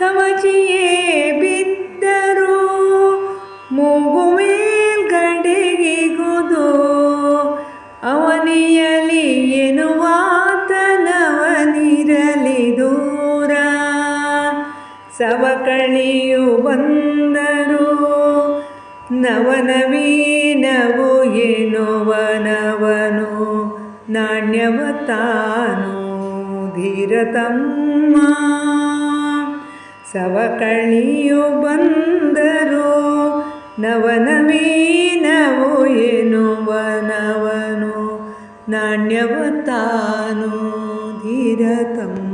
ಬಾಚಿಯೇ ಬಿದ್ದರು ಮೂಗು ಮೇಲ್ಗಡೆಗಿಗುದು ಅವನಿಯಲಿ ಎನ್ನುವಾತನವನಿರಲಿ ದೂರ. ಸವಕಳಿಯು ಬಂದರು ನವನವೀನವು ಎನ್ನುವನವನು. ನಾಣ್ಯವತಾನು ಧೀರತಮ್ಮ. ಸವಕಳಿಯು ಬಂದರು ನವನವೀನವು ಎನ್ನುವನವನು ನಾಣ್ಯವ ತಾನು ಧೀರತಮ್ಮ